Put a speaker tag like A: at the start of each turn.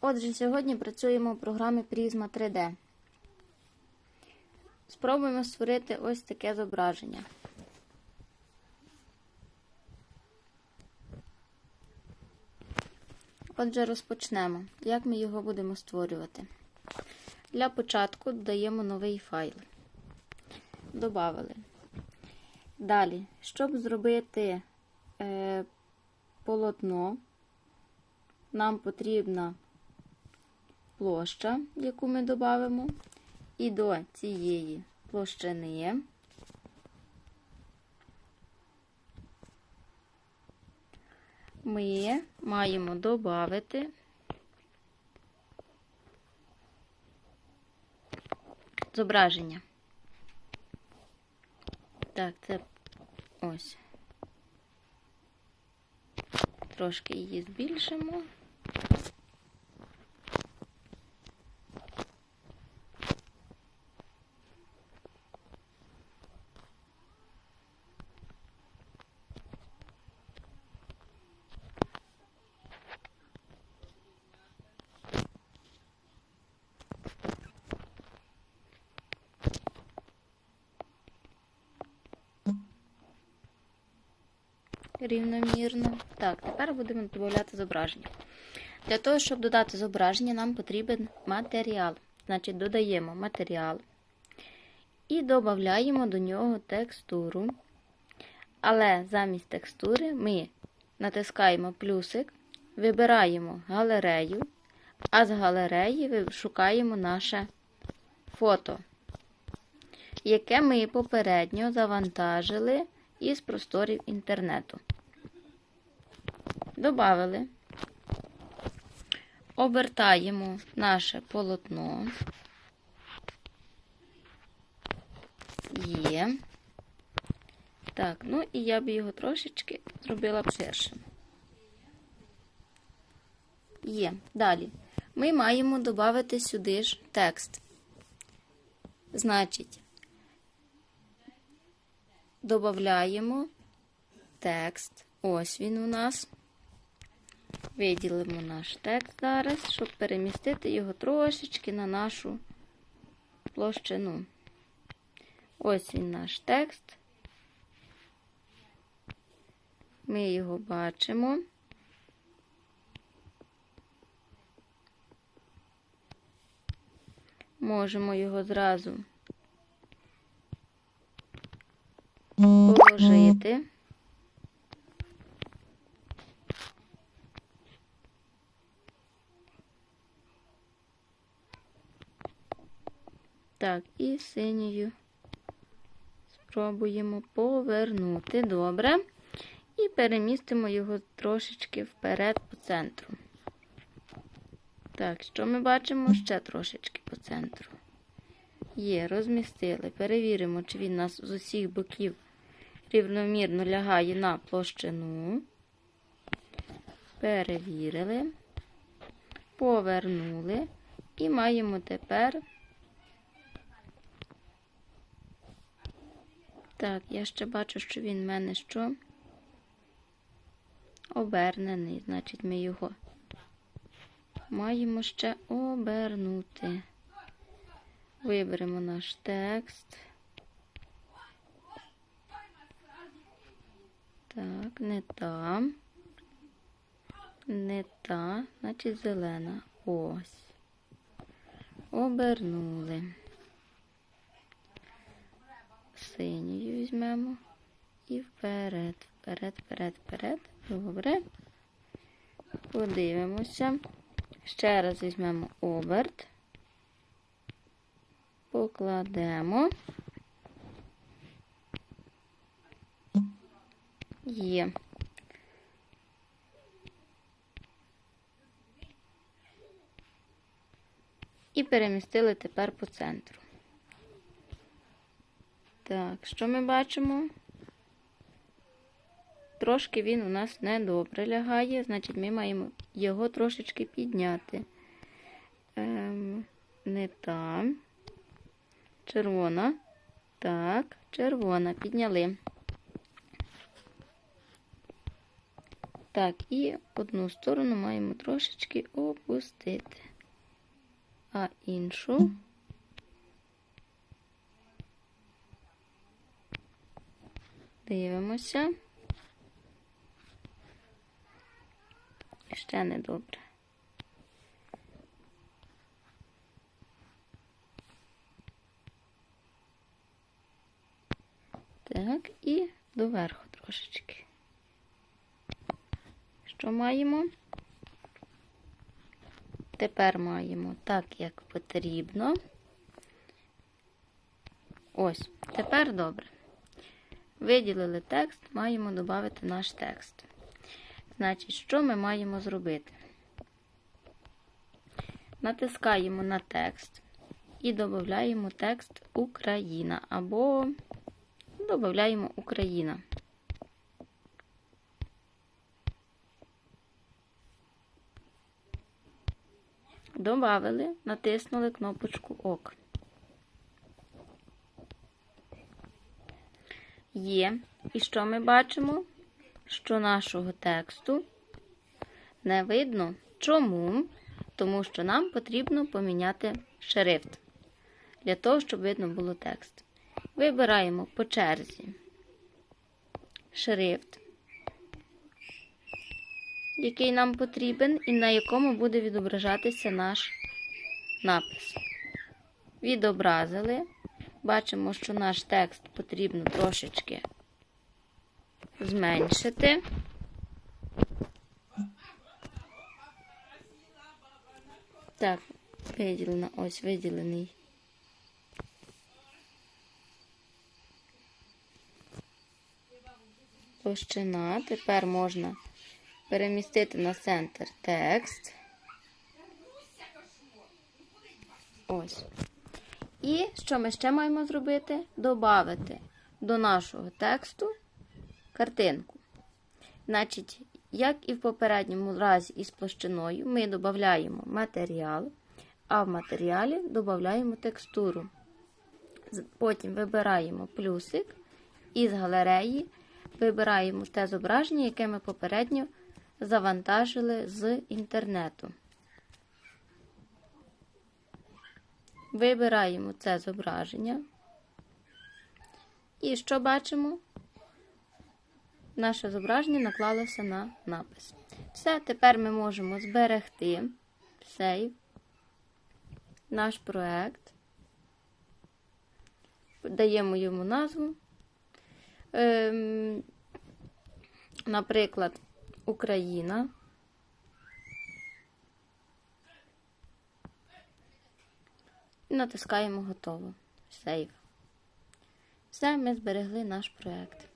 A: Отже, сьогодні працюємо в програмі Prisma 3D. Спробуємо створити ось таке зображення. Отже, розпочнемо. Як ми його будемо створювати? Для початку додаємо новий файл. Добавили. Далі, щоб зробити е, полотно, нам потрібна площа, яку ми додамо, і до цієї площини ми маємо додати зображення. Так, це ось. Трошки її збільшимо. Рівномірно. Так, тепер будемо додати зображення. Для того, щоб додати зображення, нам потрібен матеріал. Значить, додаємо матеріал і додаємо до нього текстуру. Але замість текстури ми натискаємо плюсик, вибираємо галерею, а з галереї шукаємо наше фото, яке ми попередньо завантажили із просторів інтернету. Добавили, обертаємо наше полотно. Є. Так, ну і я б його трошечки зробила б ширшим. Є. Далі. Ми маємо додати сюди ж текст. Значить, додаємо текст. Ось він у нас. Виділимо наш текст зараз, щоб перемістити його трошечки на нашу площину. Ось він наш текст. Ми його бачимо. Можемо його зразу положити. Так, і синьою спробуємо повернути. Добре. І перемістимо його трошечки вперед по центру. Так, що ми бачимо? Ще трошечки по центру. Є, розмістили. Перевіримо, чи він нас з усіх боків рівномірно лягає на площину. Перевірили, повернули і маємо тепер. Так, я ще бачу, що він в мене що? Обернений, значить, ми його маємо ще обернути. Виберемо наш текст. Так, не та. Не та, значить зелена. Ось. Обернули. Синьою візьмемо. І вперед, вперед, вперед, вперед. Добре. Подивимося. Ще раз візьмемо оберт. Покладемо. Є. І перемістили тепер по центру. Так, що ми бачимо? Трошки він у нас недобре лягає, значить, ми маємо його трошечки підняти. Ем, не там. Червона. Так, червона. Підняли. Так, і одну сторону маємо трошечки опустити, а іншу дивимося. Ще не добре. Так, і доверху трошечки. Що маємо? Тепер маємо так, як потрібно. Ось, тепер добре. Виділили текст, маємо додати наш текст. Значить, що ми маємо зробити? Натискаємо на текст і додаємо текст Україна або додаємо Україна. Добавили, натиснули кнопочку ОК. Є. І що ми бачимо? Що нашого тексту не видно. Чому? Тому що нам потрібно поміняти шрифт для того, щоб видно було текст. Вибираємо по черзі шрифт, який нам потрібен, і на якому буде відображатися наш напис. Відобразили. Бачимо, що наш текст потрібно трошечки зменшити. Так, виділена, ось виділений. Площина. Тепер можна перемістити на центр текст. Ось. І що ми ще маємо зробити? Добавити до нашого тексту картинку. Значить, як і в попередньому разі із площиною, ми додаємо матеріал, а в матеріалі додаємо текстуру. Потім вибираємо плюсик і з галереї вибираємо те зображення, яке ми попередньо завантажили з інтернету. Вибираємо це зображення. І що бачимо? Наше зображення наклалося на напис. Все, тепер ми можемо зберегти сейв, наш проект. Даємо йому назву. Ем, наприклад, Україна. Натискаємо готово. Сейв. Все, ми зберегли наш проект.